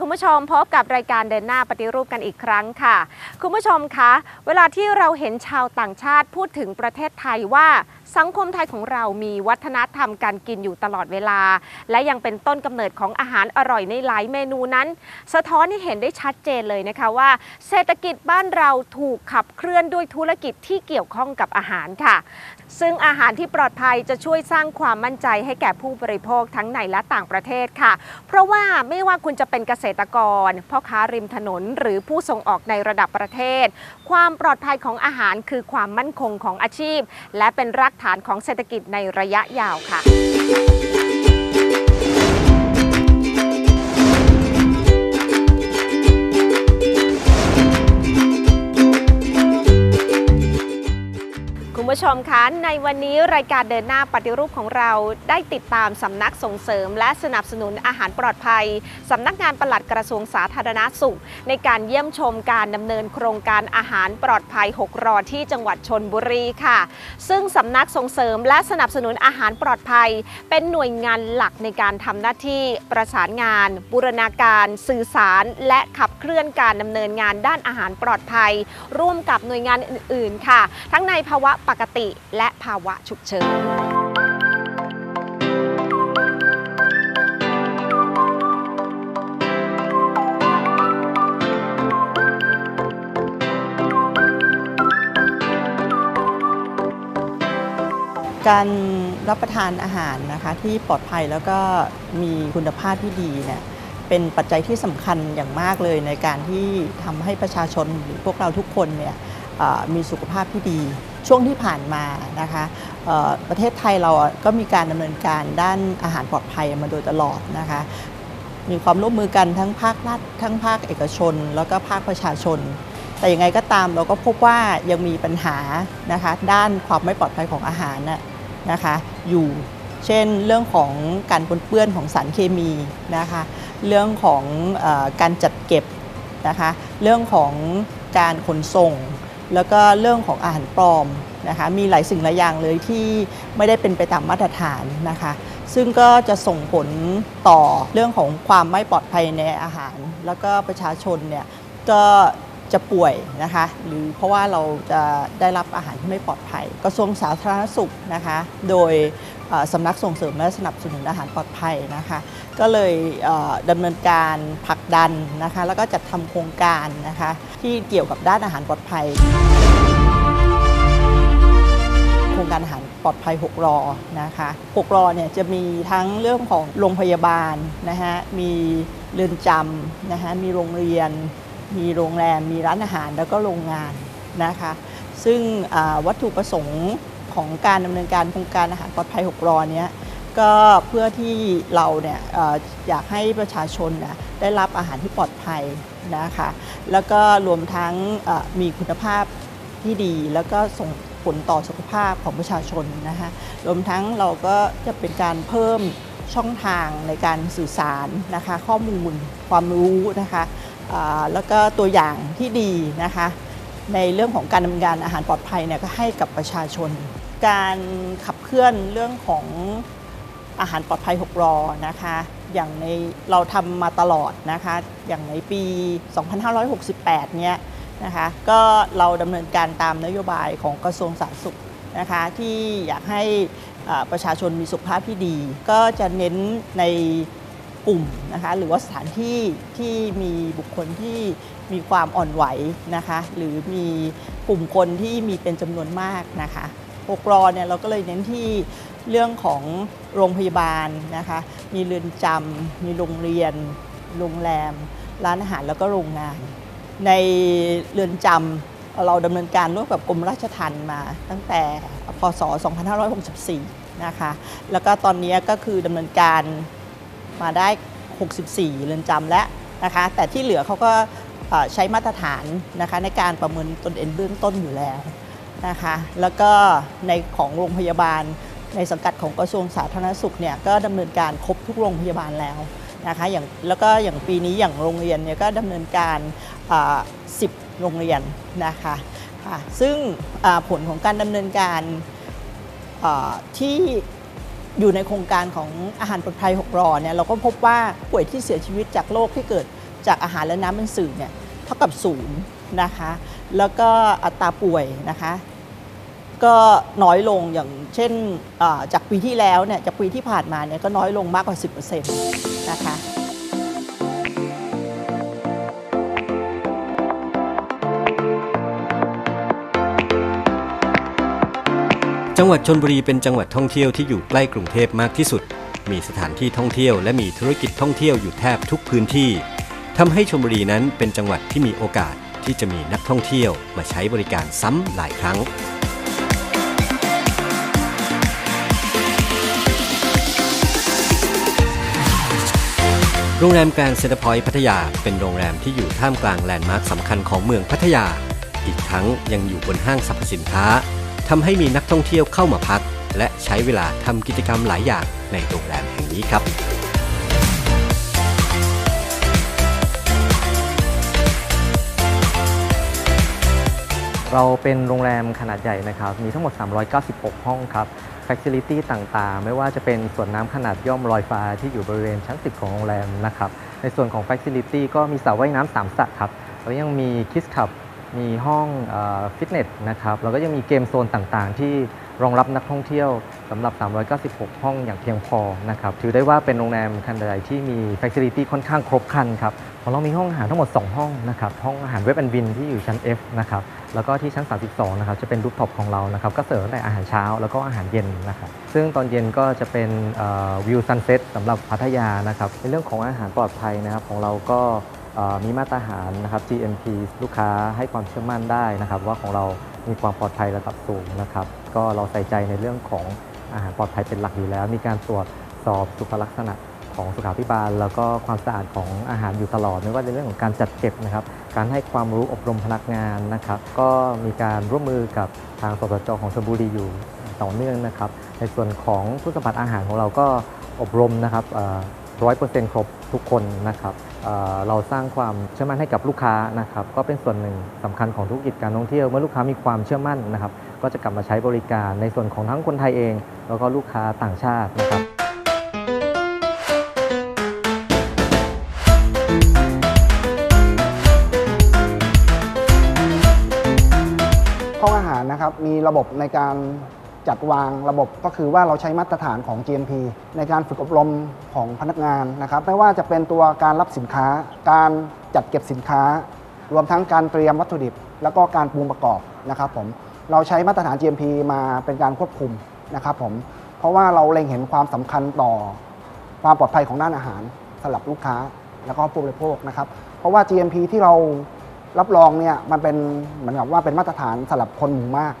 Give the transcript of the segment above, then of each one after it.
คุณผู้ชมพบกับรายการเดินหน้าปฏิรูปกันอีกครั้งค่ะ คุณผู้ชมคะ เวลาที่เราเห็นชาวต่างชาติพูดถึงประเทศไทยว่าสังคมไทยของเรามีวัฒนธรรมการกินอยู่ตลอดเวลา และยังเป็นต้นกำเนิดของอาหารอร่อยในหลายเมนูนั้น สะท้อนให้เห็นได้ชัดเจนเลยนะคะว่า เศรษฐกิจบ้านเราถูกขับเคลื่อนด้วยธุรกิจที่เกี่ยวข้องกับอาหารค่ะ ซึ่งอาหารที่ปลอดภัยจะช่วยสร้างความมั่นใจให้แก่ผู้บริโภคทั้งในและต่างประเทศค่ะ เพราะว่าไม่ว่าคุณจะเป็นเกษตรกรพ่อค้าริมถนน หรือผู้ส่งออกในระดับประเทศ ความปลอดภัยของอาหารคือความมั่นคงของอาชีพ และเป็นรากฐานของเศรษฐกิจในระยะยาวค่ะ คุณผู้ชมคะในวันนี้รายการเดินหน้าปฏิรูปของเราได้ติดตามสำนักส่งเสริม และสนับสนุนอาหารปลอดภัยสำนักงานปลัดกระทรวงสาธารณสุข ในการเยี่ยมชมการดำเนินโครงการอาหารปลอดภัย 6 รอที่จังหวัดชนบุรีค่ะ ซึ่งสำนักส่งเสริมและสนับสนุนอาหารปลอดภัย เป็นหน่วยงานหลักในการทำหน้าที่ประสานงาน บูรณาการ สื่อสาร และขับเคลื่อนการดำเนินงานด้านอาหารปลอดภัย ร่วมกับหน่วยงานอื่น ๆ ค่ะ ทั้งในภาวะปกติ และภาวะฉุกเฉินการรับประทานอาหารนะคะที่ปลอดภัยแล้วก็มีคุณภาพที่ดีเนี่ยเป็นปัจจัยที่สำคัญอย่างมากเลยในการที่ทำให้ประชาชนหรือพวกเราทุกคนเนี่ยมีสุขภาพที่ดี ช่วงที่ผ่านมานะคะประเทศไทยเราก็มีการดำเนินการด้านอาหารปลอดภัยมาโดยตลอดนะคะมีความร่วมมือกันทั้งภาครัฐทั้งภาคเอกชน แล้วก็ภาคประชาชน แต่ยังไงก็ตามเราก็พบว่ายังมีปัญหานะคะด้านความไม่ปลอดภัยของอาหารนะคะอยู่เช่นเรื่องของการปนเปื้อนของสารเคมีนะคะเรื่องของอการจัดเก็บนะคะเรื่องของการขนส่ง แล้วก็เรื่องของอาหารปลอมนะคะมีหลายสิ่งหลายอย่างเลยที่ไม่ได้เป็นไปตามมาตรฐานนะคะ ซึ่งก็จะส่งผลต่อเรื่องของความไม่ปลอดภัยในอาหาร แล้วก็ประชาชนเนี่ยก็จะป่วยนะคะ หรือเพราะว่าเราจะได้รับอาหารที่ไม่ปลอดภัย กระทรวงสาธารณสุขนะคะ โดยสำนักส่งเสริมและสนับสนุนอาหารปลอดภัยนะคะ ก็เลยดำเนินการผลักดันนะคะ แล้วก็จัดทำโครงการนะคะ ที่เกี่ยวกับด้านอาหารปลอดภัย โครงการอาหารปลอดภัย 6 รอนะคะ6รอเนี่ยจะมีทั้งเรื่องของโรงพยาบาลนะฮะมีเรือนจำนะฮะมีโรงเรียน มีโรงแรม มีร้านอาหารแล้วก็โรงงานนะคะ ซึ่งวัตถุประสงค์ของการดำเนินการโครงการอาหารปลอดภัย 6 รอเนี้ย ก็เพื่อที่เราเนี่ยออยากให้ประชาชนนะได้รับอาหารที่ปลอดภัยนะคะแล้วก็รวมทั้งมีคุณภาพที่ดีแล้วก็ส่งผลต่อสุขภาพของประชาชนนะคะรวมทั้งเราก็จะเป็นการเพิ่มช่องทางในการสื่อสารนะคะข้อมูลความรู้นะคะแล้วก็ตัวอย่างที่ดีนะคะในเรื่องของการดำเนินการอาหารปลอดภัยเนี่ยก็ให้กับประชาชน การขับเคลื่อนเรื่องของ อาหารปลอดภัย 6 รอนะคะ อย่างในเราทำมาตลอดนะคะ อย่างในปี 2568 เนี่ยนะคะ ก็เราดำเนินการตามนโยบายของกระทรวงสาธารณสุขนะคะที่อยากให้ประชาชนมีสุขภาพที่ดี ก็จะเน้นในกลุ่มนะคะหรือว่าสถานที่ที่มีบุคคลที่มีความอ่อนไหวนะคะหรือมีกลุ่มคนที่มีเป็นจำนวนมากนะคะหกรอเนี่ยเราก็เลยเน้นที่ เรื่องของโรงพยาบาลนะคะ มีเรือนจำ มีโรงเรียน โรงแรม ร้านอาหารแล้วก็โรงงาน ในเรือนจำเราดำเนินการร่วมกับกรมราชทัณฑ์มาตั้งแต่พศ 2564 นะคะ แล้วก็ตอนนี้ก็คือดำเนินการมาได้ 64 เรือนจำแล้วนะคะ แต่ที่เหลือเขาก็ใช้มาตรฐานนะคะในการประเมินตนเองเบื้องต้นอยู่แล้วนะคะ แล้วก็ในของโรงพยาบาล ในสังกัดของกระทรวงสาธารณสุขเนี่ยก็ดำเนินการครบทุกโรงพยาบาลแล้วนะคะอย่างแล้วก็อย่างปีนี้อย่างโรงเรียนเนี่ยก็ดำเนินการ10 โรงเรียนนะคะค่ะซึ่งผลของการดำเนินการที่อยู่ในโครงการของอาหารปลอดภัย6รอเนี่ยเราก็พบว่าป่วยที่เสียชีวิตจากโรคที่เกิดจากอาหารและน้ำเป็นสื่อเนี่ยเท่ากับศูนย์นะคะแล้วก็อัตราป่วยนะคะ ก็น้อยลงอย่างเช่นจากปีที่แล้วเนี่ยจากปีที่ผ่านมาเนี่ยก็น้อยลงมากกว่า 10%นะคะจังหวัดชนบุรีเป็นจังหวัดท่องเที่ยวที่อยู่ใกล้กรุงเทพมากที่สุด มีสถานที่ท่องเที่ยวและมีธุรกิจท่องเที่ยวอยู่แทบทุกพื้นที่ทำให้ชลบุรีนั้นเป็นจังหวัดที่มีโอกาสที่จะมีนักท่องเที่ยวมาใช้บริการซ้ำหลายครั้ง โรงแรมแกรนด์เซ็นเตอร์พอยต์พัทยา เป็นโรงแรมที่อยู่ท่ามกลางแลนด์มาร์คสำคัญของเมืองพัทยา อีกทั้งยังอยู่บนห้างสรรพสินค้าทำให้มีนักท่องเที่ยวเข้ามาพัก และใช้เวลาทำกิจกรรมหลายอย่างในโรงแรมแห่งนี้ครับเราเป็นโรงแรมขนาดใหญ่นะครับ มีทั้งหมด 396 ห้องครับ Facility ต่างๆ ไม่ว่าจะเป็นส่วนน้ำขนาดย่อมลอยฟ้าที่อยู่บริเวณชั้น 10 ของโรงแรมนะครับ ในส่วนของ Facility ก็มีสระว่ายน้ำสามสระครับ แล้วยังมีคิสคับ มีห้องฟิตเนสนะครับ แล้วก็ยังมีเกมโซนต่างๆ ที่รองรับนักท่องเที่ยวสำหรับ 396 ห้องอย่างเพียงพอนะครับ ถือได้ว่าเป็นโรงแรมขนาดใหญ่ที่มี Facility ค่อนข้างครบครันครับ ของเรามีห้องอาหารทั้งหมด 2 ห้องนะครับห้องอาหารเว็บแอนด์วินที่อยู่ชั้น F นะครับแล้วก็ที่ชั้น 32 นะครับจะเป็นรูปท็อปของเรานะครับก็เสิร์ฟตั้งแต่อาหารเช้าแล้วก็อาหารเย็นนะครับซึ่งตอนเย็นก็จะเป็นวิวซันเซ็ตสำหรับพัทยานะครับในเรื่องของอาหารปลอดภัยนะครับของเราก็มีมาตรฐานนะครับ GMP ลูกค้าให้ความเชื่อมั่นได้นะครับ ว่าของเรามีความปลอดภัยระดับสูงนะครับก็เราใส่ใจในเรื่องของอาหารปลอดภัยเป็นหลักอยู่แล้ว มีการตรวจสอบสุขลักษณะ ของสุขาภิบาล แล้วก็ความสะอาดของอาหารอยู่ตลอด ไม่ว่าในเรื่องของการจัดเก็บนะครับ การให้ความรู้อบรมพนักงานนะครับ ก็มีการร่วมมือกับทางสสจของชลบุรีอยู่ต่อเนื่องนะครับ ในส่วนของผู้สัมผัสอาหารของเราก็อบรมนะครับร้อยเปอร์เซ็นต์ครบทุกคนนะครับเเราสร้างความเชื่อมั่นให้กับลูกค้านะครับ ก็เป็นส่วนหนึ่งสำคัญของธุรกิจการท่องเที่ยว เมื่อลูกค้ามีความเชื่อมั่นนะครับ ก็จะกลับมาใช้บริการในส่วนของทั้งคนไทยเอง แล้วก็ลูกค้าต่างชาตินะครับ นะครับมีระบบในการจัดวางระบบก็คือว่าเราใช้มาตรฐานของ GMP ในการฝึกอบรมของพนักงานนะครับไม่ว่าจะเป็นตัวการรับสินค้า การจัดเก็บสินค้า รวมทั้งการเตรียมวัตถุดิบ แล้วก็การปรุงประกอบนะครับผมเราใช้มาตรฐาน GMP มาเป็นการควบคุมนะครับผมเพราะว่าเราเล็งเห็นความสำคัญต่อความปลอดภัยของด้านอาหารสำหรับลูกค้า แล้วก็ผู้บริโภคนะครับเพราะว่า GMP ที่เรา รับรองเนี่ยมันเป็นเหมือนกับว่าเป็นมาตรฐานสำหรับคนหมู่มาก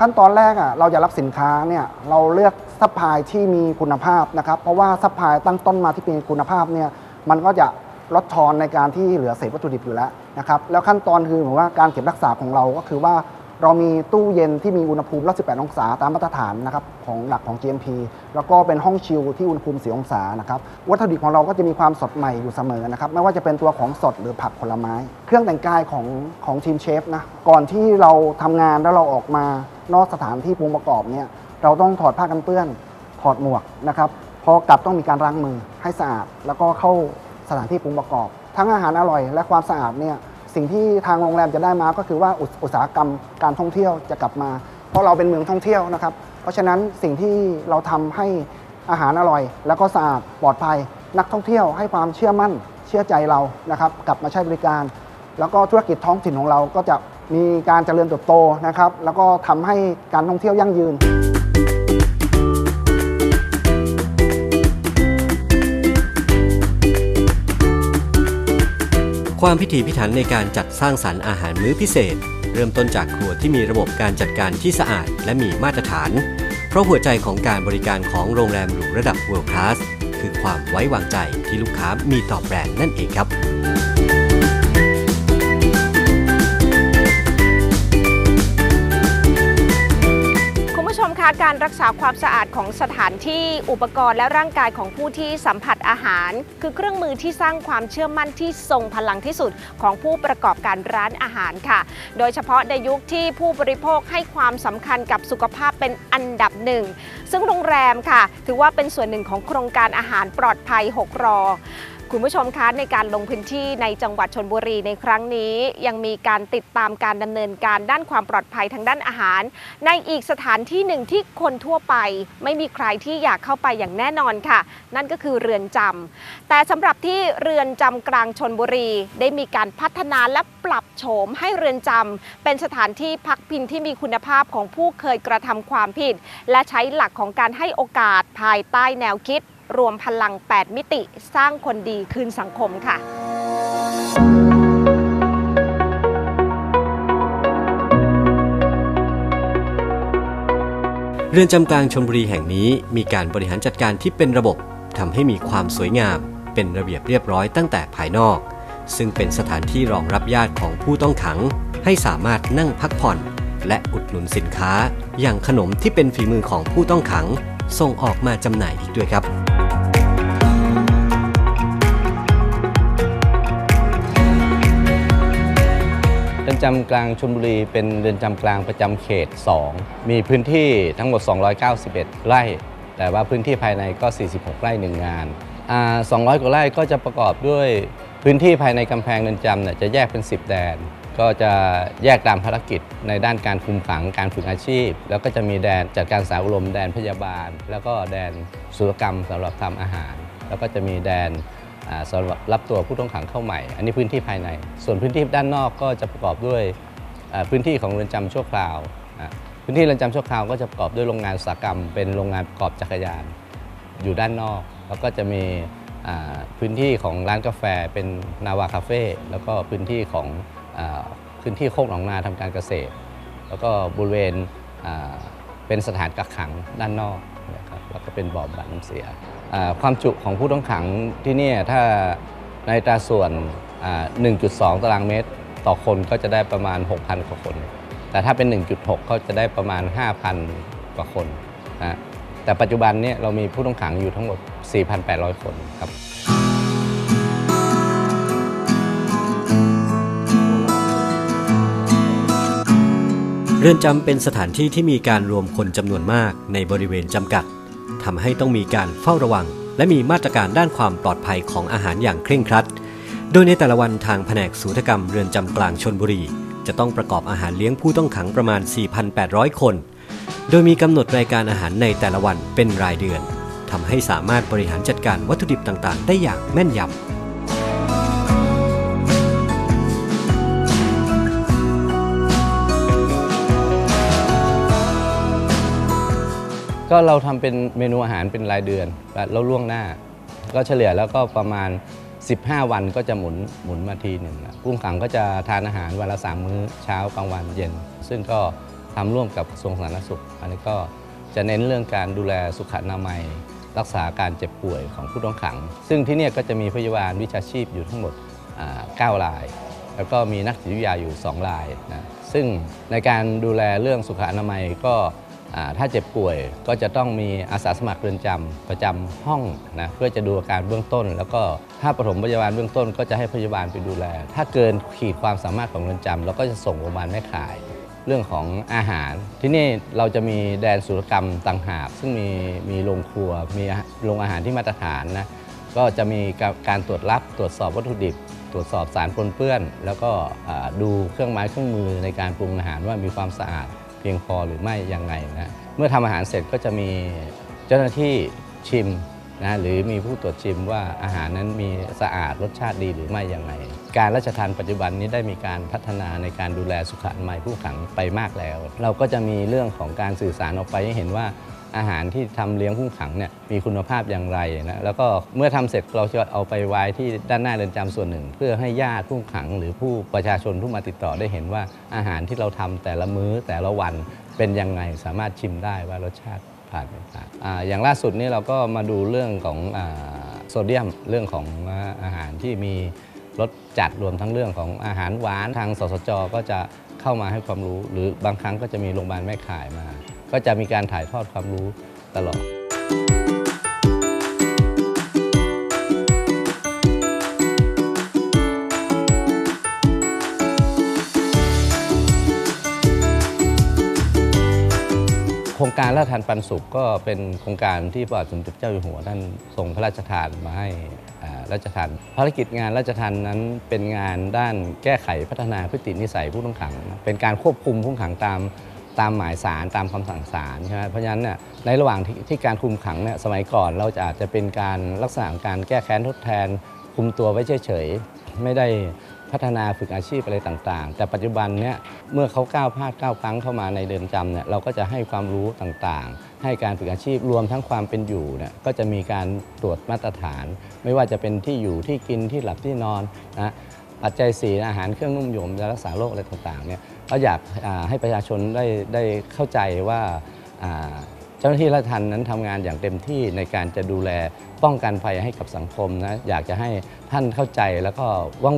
ขั้นตอนแรกอะเราจะรับสินค้าเนี่ยเราเลือกซัพพลายที่มีคุณภาพนะครับเพราะว่าซัพพลายตั้งต้นมาที่มีคุณภาพเนี่ยมันก็จะลดทอนในการที่เหลือเศษวัตถุดิบอยู่แล้วนะครับแล้วขั้นตอนคือเหมือนว่าการเก็บรักษาของเราก็คือว่า เรามีตู้เย็นที่มีอุณหภูมิ18องศาตามมาตรฐานนะครับของหลักของ GMP แล้วก็เป็นห้องชิลที่อุณหภูมิ4องศานะครับวัตถุดิบของเราก็จะมีความสดใหม่อยู่เสมอนะครับไม่ว่าจะเป็นตัวของสดหรือผักผลไม้ เครื่องแต่งกายของของทีมเชฟนะก่อนที่เราทำงานแล้วเราออกมานอกสถานที่ปรุงประกอบเนี่ยเราต้องถอดผ้ากันเปื้อนถอดหมวกนะครับพอกลับต้องมีการล้างมือให้สะอาด แล้วก็เข้าสถานที่ปรุงประกอบ ทั้งอาหารอร่อยและความสะอาดเนี่ย สิ่งที่ทางโรงแรมจะได้มาก็คือว่าอุตสาหกรรมการท่องเที่ยวจะกลับมา เพราะเราเป็นเมืองท่องเที่ยวนะครับ เพราะฉะนั้นสิ่งที่เราทำให้อาหารอร่อย แล้วก็สะอาดปลอดภัย นักท่องเที่ยวให้ความเชื่อมั่นเชื่อใจเรานะครับกลับมาใช้บริการ แล้วก็ธุรกิจท้องถิ่นของเราก็จะมีการเจริญเติบโตนะครับ แล้วก็ทำให้การท่องเที่ยวยั่งยืน ความพิถีพิถันในการจัดสร้างสรรค์อาหารมื้อพิเศษ เริ่มต้นจากครัวที่มีระบบการจัดการที่สะอาดและมีมาตรฐาน เพราะหัวใจของการบริการของโรงแรมหรูระดับ World Class คือความไว้วางใจที่ลูกค้ามีต่อแบรนด์นั่นเองครับ การรักษาความสะอาดของสถานที่อุปกรณ์และร่างกายของผู้ที่สัมผัสอาหาร คือเครื่องมือที่สร้างความเชื่อมั่นที่ทรงพลังที่สุดของผู้ประกอบการร้านอาหารค่ะ โดยเฉพาะในยุคที่ผู้บริโภคให้ความสำคัญกับสุขภาพเป็นอันดับหนึ่งซึ่งโรงแรมค่ะ ถือว่าเป็นส่วนหนึ่งของโครงการอาหารปลอดภัย 6 รอ คุณผู้ชมคะในการลงพื้นที่ในจังหวัดชนบุรีในครั้งนี้ ยังมีการติดตามการดำเนินการด้านความปลอดภัยทางด้านอาหาร ในอีกสถานที่หนึ่งที่คนทั่วไป ไม่มีใครที่อยากเข้าไปอย่างแน่นอนค่ะ นั่นก็คือเรือนจำแต่สำหรับที่เรือนจำกลางชนบุรี ได้มีการพัฒนาและปรับโฉมให้เรือนจำเป็นสถานที่พักพิงที่มีคุณภาพของผู้เคยกระทำความผิด และใช้หลักของการให้โอกาสภายใต้แนวคิด รวมพลัง 8 มิติสร้างคนดีคืนสังคมค่ะเรือนจำกลางชลบุรีแห่งนี้มีการบริหารจัดการที่เป็นระบบทำให้มีความสวยงาม เป็นระเบียบเรียบร้อยตั้งแต่ภายนอก ซึ่งเป็นสถานที่รองรับญาติของผู้ต้องขัง ให้สามารถนั่งพักผ่อน และอุดหนุนสินค้า อย่างขนมที่เป็นฝีมือของผู้ต้องขัง ส่งออกมาจำหน่ายอีกด้วยครับ จำกลางชลบุรีเป็นเรือนจำกลางประจำเขต 2 มีพื้นที่ทั้งหมด 291 ไร่ แต่ว่าพื้นที่ภายในก็ 46 ไร่หนึ่งงานอ่า200 กว่าไร่ก็จะประกอบด้วยพื้นที่ภายในกำแพงเรือนจำเนี่ยจะแยกเป็น 10 แดน ก็จะแยกตามภารกิจในด้านการคุมขังการฝึกอาชีพ แล้วก็จะมีแดนจัดการสาวรมแดนพยาบาล แล้วก็แดนศุลกรรมสำหรับทำอาหาร แล้วก็จะมีแดน สำหรับรับตัวผู้ต้องขังเข้าใหม่ อันนี้พื้นที่ภายใน ส่วนพื้นที่ด้านนอกก็จะประกอบด้วยพื้นที่ของเรือนจำชั่วคราว พื้นที่เรือนจำชั่วคราวก็จะประกอบด้วยโรงงานอุตสาหกรรม เป็นโรงงานประกอบจักรยาน อยู่ด้านนอก แล้วก็จะมีพื้นที่ของร้านกาแฟเป็นนาวาคาเฟ่แล้วก็พื้นที่ของอพื้นที่โคกหนองนาทำการเกษตร แล้วก็บริเวณเป็นสถานกักขังด้านนอกนะครับแล้วก็เป็นบ่อบำบัดน้ำเสีย ความจุของผู้ต้องขังที่นี่ถ้าในตราส่วน 1.2 ตารางเมตร ต่อคนก็จะได้ประมาณ 6,000กว่าคน แต่ถ้าเป็น 1.6 ก็จะได้ประมาณ 5,000 กว่าคนนะแต่ปัจจุบันนี่ยเรามีผู้ต้องขังอยู่ทั้งหมด 4,800 คนครับเรือนจำเป็นสถานที่ที่มีการรวมคนจำนวนมากในบริเวณจำกัด ทำให้ต้องมีการเฝ้าระวัง และมีมาตรการด้านความปลอดภัยของอาหารอย่างเคร่งครัด โดยในแต่ละวันทางแผนกสูตกรรมเรือนจำกลางชนบุรี จะต้องประกอบอาหารเลี้ยงผู้ต้องขังประมาณ 4,800 คน โดยมีกำหนดรายการอาหารในแต่ละวันเป็นรายเดือนทำให้สามารถบริหารจัดการวัตถุดิบต่างๆ ได้อย่างแม่นยำ ก็เราทำเป็นเมนูอาหารเป็นรายเดือนแล้วล่วงหน้า ก็เฉลี่ยแล้วก็ประมาณ 15 วันก็จะหมุนหมุนมาทีหนึ่งนะผู้งขังก็จะทานอาหารวันละ3มื้อเช้ากลางวันเย็น ซึ่งก็ทำร่วมกับกระทรวงสาธารณสุข อันนี้ก็จะเน้นเรื่องการดูแลสุขอนามัย รักษาการเจ็บป่วยของผู้ต้องขัง ซึ่งที่เนี่ยก็จะมีพยาบาลวิชาชีพอยู่ทั้งหมดอ่า9ราย แล้วก็มีนักจิตวิทยาอยู่ 2 รายนะซึ่งในการดูแลเรื่องสุขอนามัยก็ ถ้าเจ็บป่วยก็จะต้องมีอาสาสมัครเรือนจำประจำห้องนะเพื่อจะดูอาการเบื้องต้น แล้วก็ถ้าปฐมพยาบาลเบื้องต้น ก็จะให้พยาบาลไปดูแล ถ้าเกินขีดความสามารถของเรือนจำเราก็จะส่งโรงพยาบาลแม่ข่าย เรื่องของอาหาร ที่นี่เราจะมีแดนศุลกรรมต่างหากซึ่งมีมีโรงครัว มีโรงอาหารที่มาตรฐานนะก็จะมีการตรวจรับตรวจสอบวัตถุดิบ ตรวจสอบสารปนเปื้อน แล้วก็ดูเครื่องไม้เครื่องมือในการปรุงอาหารว่ามีความสะอาด พียงพอหรือไม่ยังไงนะเมื่อทำอาหารเสร็จก็จะมีเจ้าหน้าที่ชิมนะหรือมีผู้ตรวจชิมว่าอาหารนั้นมีสะอาดรสชาติดีหรือไม่ยังไงการราชทานปัจจุบันนี้ได้มีการพัฒนาในการดูแลสุขอนามัยผู้ขังไปมากแล้ว เราก็จะมีเรื่องของการสื่อสารออกไปให้เห็นว่า อาหารที่ทำเลี้ยงผู้ขังเนี่ยมีคุณภาพอย่างไรนะแล้วก็เมื่อทำเสร็จเราจะเอาไปไว้ที่ด้านหน้าเรือนจำส่วนหนึ่ง เพื่อให้ญาติผู้ขัง หรือผู้ประชาชนผู้มาติดต่อได้เห็นว่าอาหารที่เราทำแต่ละมื้อแต่ละวันเป็นยังไงสามารถชิมได้ว่ารสชาติผ่านไม่ผ่านออย่างล่าสุดนี้เราก็มาดูเรื่องของอโซเดียมเรื่องของอาหารที่มีรสจัดรวมทั้งเรื่องของอาหารหวานทางสสจก็จะเข้ามาให้ความรู้ หรือบางครั้งก็จะมีโรงพยาบาลแม่ข่ายมา ก็จะมีการถ่ายทอดความรู้ตลอดโครงการราชทานปันสุขก็เป็นโครงการที่พระบาทสมเด็จเจ้าอยู่หัวท่านทรงพระราชทานมาให้ราชทานภารกิจงานราชทานนั้นเป็นงานด้านแก้ไขพัฒนาพฤตินิสัยผู้ต้องขัง เป็นการควบคุมผู้ต้องขังตาม ตามหมายสารตามคำสั่งศาลใช่ไหมเพราะฉะนั้นเนี่ยในระหว่างที่ที่การคุมขังเนี่ยสมัยก่อนเราจะอาจจะเป็นการลักษณะของการแก้แค้นทดแทน คุมตัวไว้เฉยๆไม่ได้พัฒนาฝึกอาชีพอะไรต่างๆ แต่ปัจจุบันเนี่ยเมื่อเขาก้าวพลาดก้าวพลั้งเข้ามาในเรือนจำเนี่ยเราก็จะให้ความรู้ต่างๆ ให้การฝึกอาชีพรวมทั้งความเป็นอยู่เนี่ยก็จะมีการตรวจมาตรฐาน ไม่ว่าจะเป็นที่อยู่ที่กินที่หลับที่นอนนะปัจจัยสีอาหารเครื่องนุ่มหยมยารักษาโรคอะไรต่างๆเนี่ย ก็อยากให้ประชาชนได้ได้เข้าใจว่าเจ้าหน้าที่ราชทัณฑ์นั้นทำงานอย่างเต็มที่ในการจะดูแลป้องกันภัยให้กับสังคมนะอยากจะให้ท่านเข้าใจแล้วก็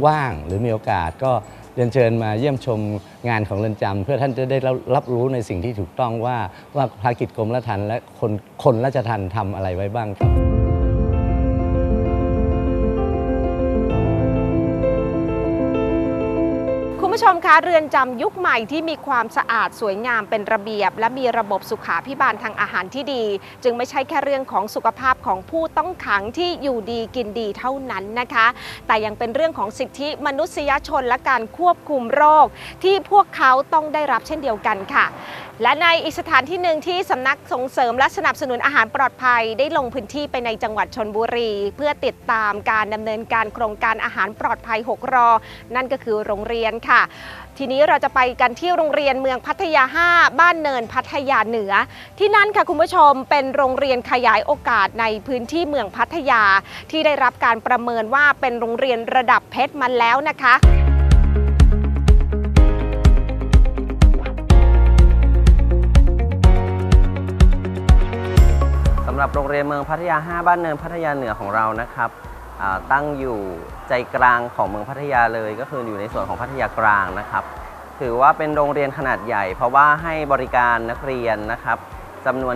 ว่างๆหรือมีโอกาสก็เรียนเชิญมาเยี่ยมชมงานของเรือนจำเพื่อท่านจะได้รับรู้ในสิ่งที่ถูกต้องว่าว่าภารกิจกรมราชทัณฑ์และคนคนราชทัณฑ์ทำอะไรไว้บ้างครับ ผู้ชมคะเรือนจำยุคใหม่ที่มีความสะอาดสวยงามเป็นระเบียบ และมีระบบสุขาพิบาลทางอาหารที่ดี จึงไม่ใช่แค่เรื่องของสุขภาพของผู้ต้องขังที่อยู่ดีกินดีเท่านั้นนะคะ แต่ยังเป็นเรื่องของสิทธิมนุษยชนและการควบคุมโรค ที่พวกเขาต้องได้รับเช่นเดียวกันค่ะ และในอีกสถานที่หนึ่งที่สำนักส่งเสริมและสนับสนุนอาหารปลอดภัยได้ลงพื้นที่ไปในจังหวัดชนบุรี เพื่อติดตามการดำเนินการโครงการอาหารปลอดภัย 6 รอ นั่นก็คือโรงเรียนค่ะ ทีนี้เราจะไปกันที่โรงเรียนเมืองพัทยา 5 บ้านเนินพัทยาเหนือ ที่นั่นค่ะคุณผู้ชมเป็นโรงเรียนขยายโอกาสในพื้นที่เมืองพัทยา ที่ได้รับการประเมินว่าเป็นโรงเรียนระดับเพชรมาแล้วนะคะ หรับโรงเรียนเมืองพัทยา 5 บ้านเนินพัทยาเหนือของเรานะครับตั้งอยู่ใจกลางของเมืองพัทยาเลย ก็คืออยู่ในส่วนของพัทยากลางนะครับ ถือว่าเป็นโรงเรียนขนาดใหญ่ เพราะว่าให้บริการนักเรียนนะครับจำนวน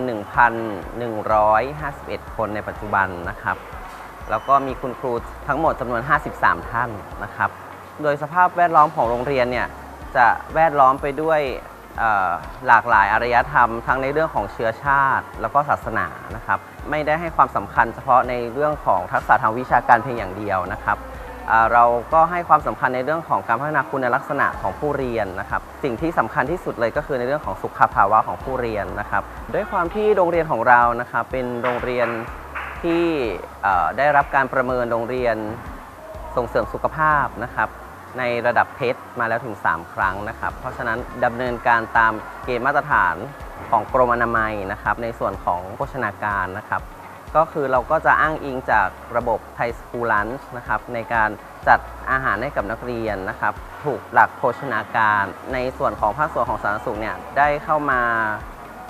1,151 คนในปัจจุบันนะครับ แล้วก็มีคุณครูทั้งหมดจำนวน 53 ท่านนะครับ โดยสภาพแวดล้อมของโรงเรียนเนี่ยจะแวดล้อมไปด้วย หลากหลายอารยธรรม ทั้งในเรื่องของเชื้อชาติ แล้วก็ศาสนานะครับ ไม่ได้ให้ความสำคัญเฉพาะในเรื่องของทักษะทางวิชาการเพียงอย่างเดียวนะครับเราก็ให้ความสำคัญในเรื่องของการพัฒนาคุณลักษณะของผู้เรียนนะครับ สิ่งที่สำคัญที่สุดเลยก็คือในเรื่องของสุขภาวะของผู้เรียนนะครับ ด้วยความที่โรงเรียนของเรานะครับเป็นโรงเรียนที่ได้รับการประเมินโรงเรียนส่งเสริมสุขภาพนะครับ ในระดับเพชรมาแล้วถึง 3 ครั้งนะครับ เพราะฉะนั้นดำเนินการตามเกณฑ์มาตรฐานของกรมอนามัยนะครับในส่วนของโภชนาการนะครับ ก็คือเราก็จะอ้างอิงจากระบบไทยสคูลันช์นะครับในการจัดอาหารให้กับนักเรียนนะครับ ถูกหลักโภชนาการ ในส่วนของภาคส่วนของสาธารณสุขเนี่ยได้เข้ามา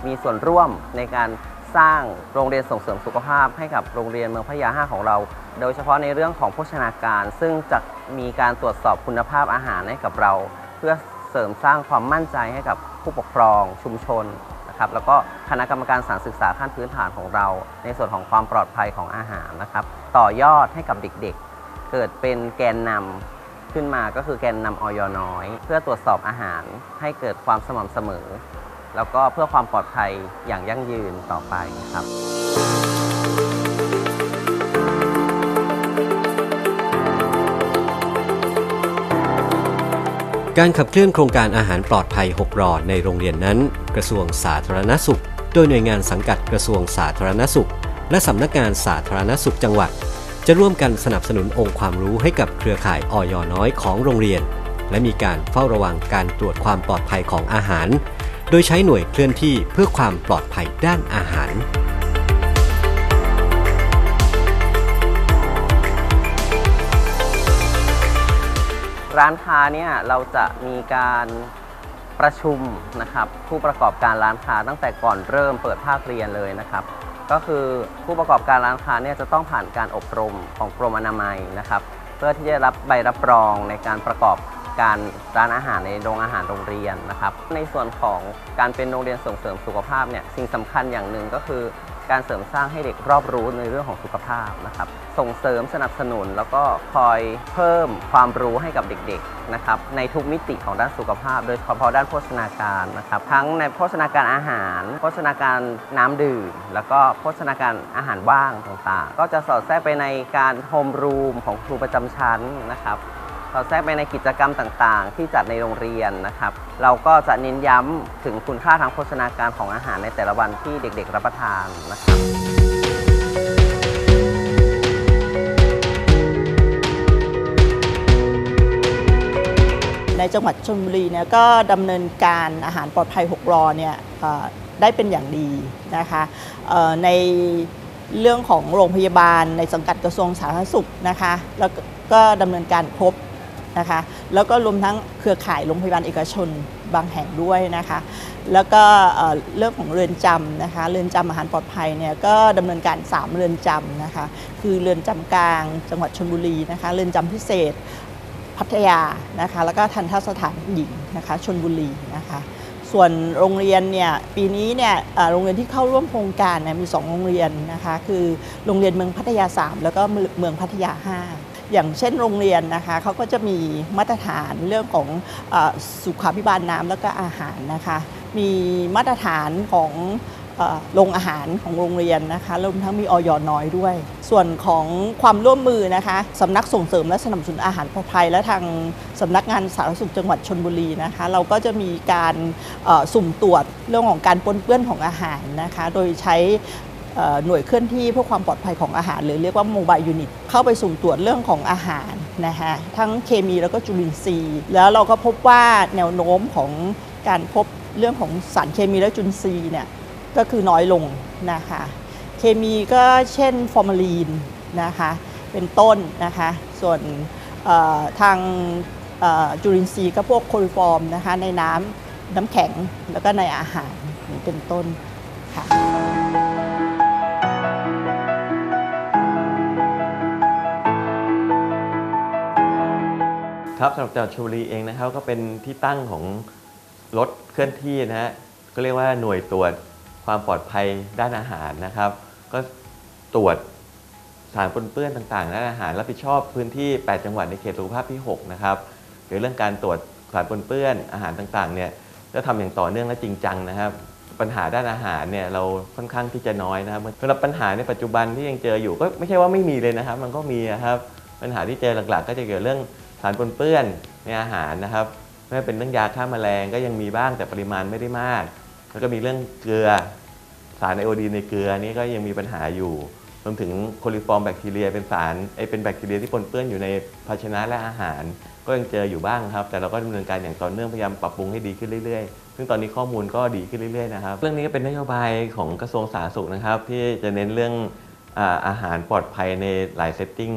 มีส่วนร่วมในการ สร้างโรงเรียนส่งเสริมสุขภาพให้กับโรงเรียนเมืองพะยา5ของเรา โดยเฉพาะในเรื่องของโภชนาการ ซึ่งจะมีการตรวจสอบคุณภาพอาหารให้กับเรา เพื่อเสริมสร้างความมั่นใจให้กับผู้ปกครองชุมชนนะครับแล้วก็คณะกรรมการสารศึกษาขั้นพื้นฐานของเรา ในส่วนของความปลอดภัยของอาหารนะครับ ต่อยอดให้กับเด็กๆ เกิดเป็นแกนนำขึ้นมาก็คือแกนนำออยน้อย เพื่อตรวจสอบอาหารให้เกิดความสม่ำเสมอ แล้วก็เพื่อความปลอดภัยอย่างยั่งยืนต่อไปครับการขับเคลื่อนโครงการอาหารปลอดภัย6รอในโรงเรียนนั้น กระทรวงสาธารณสุข โดยหน่วยงานสังกัดกระทรวงสาธารณสุข และสำนักงานสาธารณสุขจังหวัด จะร่วมกันสนับสนุนองค์ความรู้ให้กับเครือข่ายออยน้อยของโรงเรียน และมีการเฝ้าระวังการตรวจความปลอดภัยของอาหาร ดยใช้หน่วยเคลื่อนที่เพื่อความปลอดภัยด้านอาหาร ร้านค้าเนี่ยเราจะมีการประชุมนะครับ ผู้ประกอบการร้านค้าตั้งแต่ก่อนเริ่มเปิดภาคเรียนเลยนะครับ ก็คือผู้ประกอบการร้านค้าเนี่ยจะต้องผ่านการอบรมของกรมอนามัยนะครับ เพื่อที่จะรับใบรับรองในการประกอบ การร้านอาหารในโรงอาหารโรงเรียนนะครับ ในส่วนของการเป็นโรงเรียนส่งเสริมสุขภาพเนี่ยสิ่งสำคัญอย่างหนึ่งก็คือ การเสริมสร้างให้เด็กรอบรู้ในเรื่องของสุขภาพนะครับ ส่งเสริมสนับสนุน แล้วก็คอยเพิ่มความรู้ให้กับเด็กๆนะครับในทุกมิติของด้านสุขภาพ โดยเฉพาะด้านโภชนาการนะครับ ทั้งในโภชนาการอาหาร โภชนาการน้ำดื่ม แล้วก็โภชนาการอาหารว่างต่างๆ ก็จะสอดแทรกไปในการโฮมรูมของครูประจำชั้นนะครับ สอดแทรกไปในกิจกรรมต่างๆ ที่จัดในโรงเรียนนะครับ เราก็จะเน้นย้ำถึงคุณค่าทางโภชนาการของอาหารในแต่ละวันที่เด็กๆ รับประทานนะครับในจังหวัดชลบุรีเนี่ยก็ดำเนินการอาหารปลอดภัย 6 รอเนี่ยได้เป็นอย่างดีนะคะในเรื่องของโรงพยาบาลในสังกัดกระทรวงสาธารณสุขนะคะ แล้วก็ดำเนินการครบ นะคะแล้วก็รวมทั้งเครือข่ายโรงพยาบาลเอกชนบางแห่งด้วยนะคะแล้วก็เรื่องของเรือนจำนะคะเรือนจำอาหารปลอดภัยเนี่ยก็ดำเนินการ 3 เรือนจำนะคะคือเรือนจำกลางจังหวัดชลบุรีนะคะเรือนจำพิเศษพัทยานะคะแล้วก็ทันทสถานหญิงนะคะชนบุรีนะคะส่วนโรงเรียนเนี่ยปีนี้เนี่ยโรงเรียนที่เข้าร่วมโครงการเนี่ยมี 2 โรงเรียนนะคะคือโรงเรียนเมืองพัทยา 3 แล้วก็เมืองพัทยา 5 อย่างเช่นโรงเรียนนะคะเขาก็จะมีมาตรฐานเรื่องของอสุขาภิบาลน้ำแล้วก็อาหารนะคะ มีมาตรฐานของโรงอาหารของโรงเรียนนะคะรวมทั้งมีออยน้อยด้วย ส่วนของความร่วมมือนะคะสำนักส่งเสริมและสนับสนุนอาหารปลอดภัย และทางสำนักงานสาธารณสุขจังหวัดชนบุรีนะคะ เราก็จะมีการสุ่มตรวจเรื่องของการปนเปื้อนของอาหารนะคะ โดยใช้ หน่วยเคลื่อนที่เพื่อความปลอดภัยของอาหาร หรือเรียกว่าโมบายยูนิตเข้าไปสุ่มตรวจเรื่องของอาหารนะคะทั้งเคมีแล้วก็จุลินทรีย์ แล้วเราก็พบว่าแนวโน้มของการพบเรื่องของสารเคมีและจุลินทรีย์เนี่ยก็คือน้อยลงนะคะเคมีก็เช่นฟอร์มาลีนนะคะเป็นต้นนะคะส่วนทางจุลินทรีย์ก็พวกโคลิฟอร์มนะคะในน้ำน้ำแข็งแล้วก็ในอาหารเป็นต้นค่ะ ครับสำหรับจังหวัดชลบุรีเองนะครับก็เป็นที่ตั้งของรถเคลื่อนที่นะฮะก็เรียกว่าหน่วยตรวจความปลอดภัยด้านอาหารนะครับ ก็ตรวจสารปนเปื้อนต่างๆด้านอาหารรับผิดชอบพื้นที่ 8 จังหวัดในเขตสุขภาพที่ 6 นะครับเกี่ยวกับเรื่องการตรวจสารปนเปื้อนอาหารต่างๆเนี่ยก็ทำอย่างต่อเนื่องและจริงจังนะครับ ปัญหาด้านอาหารเนี่ยเราค่อนข้างที่จะน้อยนะครับสำหรับปัญหาในปัจจุบันที่ยังเจออยู่ก็ไม่ใช่ว่าไม่มีเลยนะครับ มันก็มีนะครับปัญหาที่เจอหลักๆ ก็จะเกี่ยวกับเรื่อง สารปนเปื้อนในอาหารนะครับไม่ว่าเป็นเรื่องยาฆ่าแมลงก็ยังมีบ้างแต่ปริมาณไม่ได้มาก แล้วก็มีเรื่องเกลือสารไอโอดีนในเกลือนี่ก็ยังมีปัญหาอยู่รวมถึงโคลิฟอร์มแบคทีเรียเป็นสารไอเป็นแบคทีเรียที่ปนเปื้อนอยู่ในภาชนะและอาหาร ก็ยังเจออยู่บ้างครับ แต่เราก็ดำเนินการอย่างต่อเนื่องพยายามปรับปรุงให้ดีขึ้นเรื่อยๆ ซึ่งตอนนี้ข้อมูลก็ดีขึ้นเรื่อยๆนะครับเรื่องนี้ก็เป็นนโยบายของกระทรวงสาธารณสุขนะครับ ที่จะเน้นเรื่องอาอาหารปลอดภัยในหลายเซตติ้ง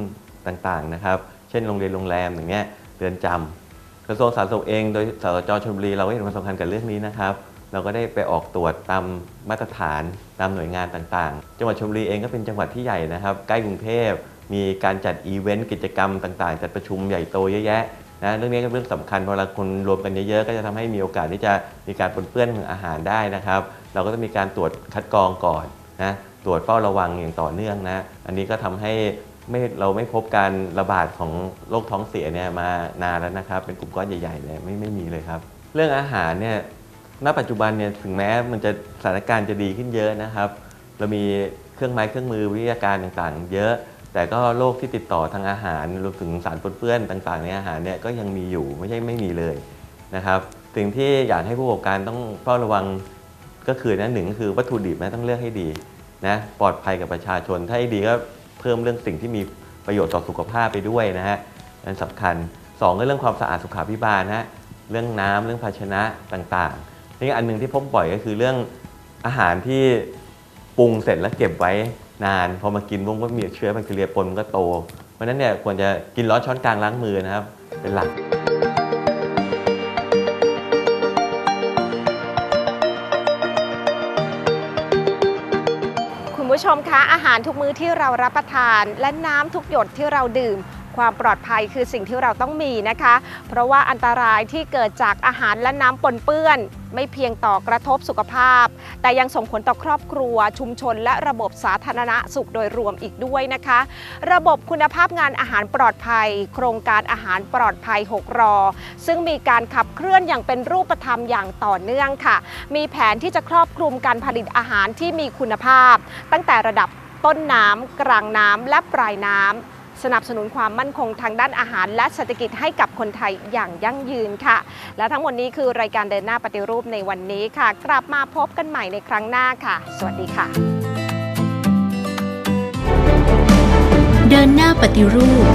ต่างๆนะครับ ช่นโรงเรียนโรงแรมอย่างเงี้ยเรือนจำกระทรวงสาธารณสุขเอง โดยสสจชลบุรีเราก็เห็นความสำคัญกับเรื่องนี้นะครับ เราก็ได้ไปออกตรวจตามมาตรฐานตามหน่วยงานต่างๆ จังหวัดชลบุรีเองก็เป็นจังหวัดที่ใหญ่นะครับ ใกล้กรุงเทพมีการจัดอีเวนต์กิจกรรมต่างๆ จัดประชุมใหญ่โตเยอะแยะนะเรื่องนี้ก็เป็นเรื่องสำคัญพอเราคนรวมกันเยอะๆ ก็จะทำให้มีโอกาสที่จะมีการปนเปื้อนของอาหารได้นะครับ เราก็ต้องมีการตรวจคัดกรองก่อนนะตรวจเฝ้าระวังอย่างต่อเนื่องนะ อันนี้ก็ทำให้ ไม่เราไม่พบการระบาดของโรคท้องเสียเนี่ยมานานแล้วนะครับ เป็นกลุ่มก้อนใหญ่ๆเลยไม่ไม่มีเลยครับ เรื่องอาหารเนี่ยณปัจจุบันเนี่ยถึงแม้มันจะสถานการณ์จะดีขึ้นเยอะนะครับ เรามีเครื่องไม้เครื่องมือวิทยาการต่างๆ เยอะ แต่ก็โรคที่ติดต่อทางอาหารรวมถึงสารปนเปื้อนต่างๆ ในอาหารเนี่ยก็ยังมีอยู่ไม่ใช่ไม่มีเลยนะครับสิ่งที่อยากให้ผู้ประกอบการต้องเฝ้าระวังก็คือนะหนึ่งคือวัตถุดิบนะต้องเลือกให้ดีนะปลอดภัยกับประชาชนถ้าให้ดีก็ เพิ่มเรื่องสิ่งที่มีประโยชน์ต่อสุขภาพไปด้วยนะฮะนั่นสำคัญสองก็เรื่องความสะอาดสุขาภิบาลนะฮะเรื่องน้ำเรื่องภาชนะต่างๆนี่อันนึงที่พบบ่อยก็คือเรื่องอาหารที่ปรุงเสร็จแล้วเก็บไว้นานพอมากินพวกก็มีเชื้อแบคทีเรียปนมันก็โต เพราะฉะนั้นเนี่ยควรจะกินร้อนช้อนกลางล้างมือนะครับ เป็นหลัก ผู้ชมคะอาหารทุกมื้อที่เรารับประทาน และน้ำทุกหยดที่เราดื่ม ความปลอดภัยคือสิ่งที่เราต้องมีนะคะ เพราะว่าอันตรายที่เกิดจากอาหารและน้ำปนเปื้อน ไม่เพียงต่อกระทบสุขภาพ แต่ยังส่งผลต่อครอบครัว ชุมชน และระบบสาธารณสุขโดยรวมอีกด้วยนะคะ ระบบคุณภาพงานอาหารปลอดภัย โครงการอาหารปลอดภัย 6 รอ ซึ่งมีการขับเคลื่อนอย่างเป็นรูปธรรมอย่างต่อเนื่องค่ะ มีแผนที่จะครอบคลุมการผลิตอาหารที่มีคุณภาพ ตั้งแต่ระดับต้นน้ำกลางน้ำและปลายน้ำ สนับสนุนความมั่นคงทางด้านอาหาร และเศรษฐกิจให้กับคนไทยอย่างยั่งยืนค่ะ และทั้งหมดนี้คือรายการเดินหน้าปฏิรูปในวันนี้ค่ะ กลับมาพบกันใหม่ในครั้งหน้าค่ะ สวัสดีค่ะ เดินหน้าปฏิรูป